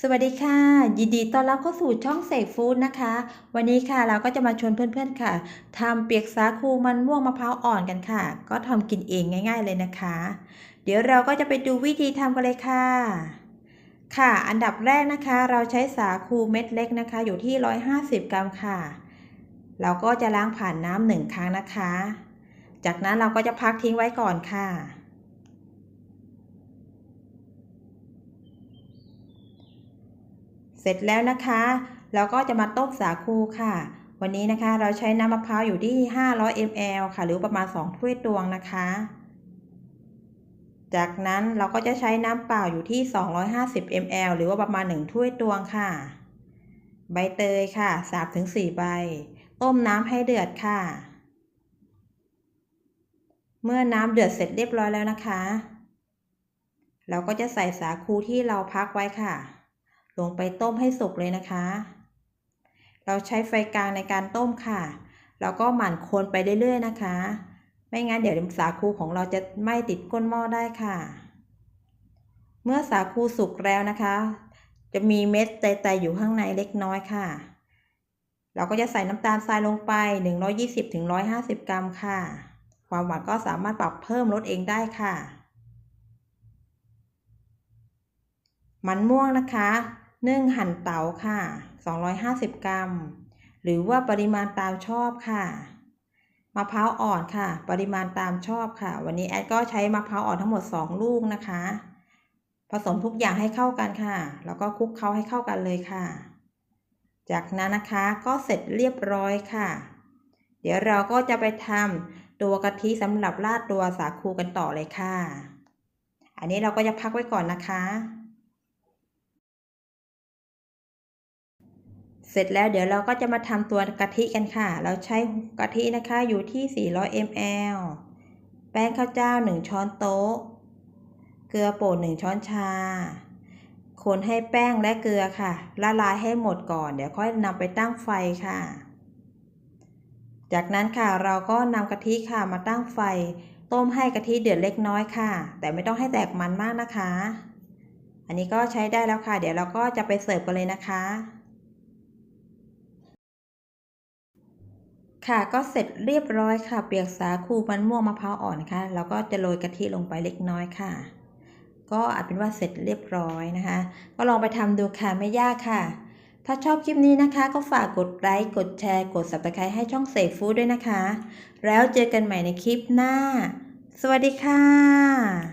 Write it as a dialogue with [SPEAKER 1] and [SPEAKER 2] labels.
[SPEAKER 1] สวัสดีค่ะ ยินดีต้อนรับเข้าสู่ช่องเสกฟู้ดนะคะ วันนี้ค่ะเราก็จะมาชวนเพื่อนๆค่ะทำเปียกสาคูมันม่วงมะพร้าวอ่อนกันค่ะ ก็ทำกินเองง่าย ๆเลยนะคะ เดี๋ยวเราก็จะไปดูวิธีทำกันเลยค่ะ ค่ะ อันดับแรกนะคะ เราใช้สาคูเม็ดเล็กนะคะ อยู่ที่ 150 กรัมค่ะ เราก็จะล้างผ่านน้ำหนึ่งครั้งนะคะ จากนั้นเราก็จะพักทิ้งไว้ก่อนค่ะ เสร็จแล้วนะคะเราก็จะมาต้มสาคูค่ะ วันนี้นะคะเราใช้น้ำมะพร้าวอยู่ที่ 500 ml ค่ะ หรือประมาณ 2 ถ้วยตวงนะคะ จากนั้นเราก็จะใช้น้ำเปล่าอยู่ที่ 250 ml หรือว่าประมาณ 1 ถ้วยตวงค่ะ ใบเตยค่ะ 3-4 ใบ ต้มน้ำให้เดือดค่ะ เมื่อน้ำเดือดเสร็จเรียบร้อยแล้วนะคะ เราก็จะใส่สาคูที่เราพักไว้ค่ะ ลงไปต้มให้สุกเลยนะคะ เราใช้ไฟกลางในการต้มค่ะ แล้วก็หมั่นคนไปเรื่อยๆนะคะ ไม่งั้นเดี๋ยวสาคูของเราจะไหม้ติดก้นหม้อได้ค่ะ เมื่อสาคูสุกแล้วนะคะ จะมีเม็ดแตๆอยู่ข้างในเล็กน้อยค่ะ เราก็จะใส่น้ำตาลทรายลงไป 120-150 กรัมค่ะ ความหวานก็สามารถปรับเพิ่มลดเองได้ค่ะมันม่วงนะคะ นึ่งหั่นเต๋าค่ะ 250 กรัม หรือว่าปริมาณตามชอบค่ะมะพร้าวอ่อนค่ะ ปริมาณตามชอบค่ะ วันนี้แอดก็ใช้มะพร้าวอ่อนทั้งหมด 2 ลูกนะคะ ผสมทุกอย่างให้เข้ากันค่ะ แล้วก็คลุกเคล้าให้เข้ากันเลยค่ะ จากนั้นนะคะก็เสร็จเรียบร้อยค่ะ เดี๋ยวเราก็จะไปทำตัวกะทิสำหรับราดตัวสาคูกันต่อเลยค่ะ อันนี้เราก็จะพักไว้ก่อนนะคะ เสร็จแล้วเดี๋ยวเราก็จะมาทำตัวกะทิกันค่ะ เราใช้กะทินะคะอยู่ที่ 400 ml แป้งข้าวเจ้า 1 ช้อนโต๊ะ เกลือป่น1ช้อนชา คนให้แป้งและเกลือค่ะ ละลายให้หมดก่อน เดี๋ยวค่อยนำไปตั้งไฟค่ะ จากนั้นค่ะเราก็นำกะทิค่ะมาตั้งไฟ ต้มให้กะทิเดือดเล็กน้อยค่ะ แต่ไม่ต้องให้แตกมันมากนะคะ อันนี้ก็ใช้ได้แล้วค่ะ เดี๋ยวเราก็จะไปเสิร์ฟกันเลยนะคะ ค่ะก็เสร็จเรียบร้อยค่ะ เปียกสาคูมันม่วงมะพร้าวอ่อนค่ะ แล้วก็จะโรยกะทิลงไปเล็กน้อยค่ะ ก็อาจเป็นว่าเสร็จเรียบร้อยนะคะ ก็ลองไปทำดูค่ะไม่ยากค่ะ ถ้าชอบคลิปนี้นะคะ ก็ฝากกดไลค์กดแชร์ กด subscribe ให้ช่องเสกฟู้ดด้วยนะคะ แล้วเจอกันใหม่ในคลิปหน้า สวัสดีค่ะ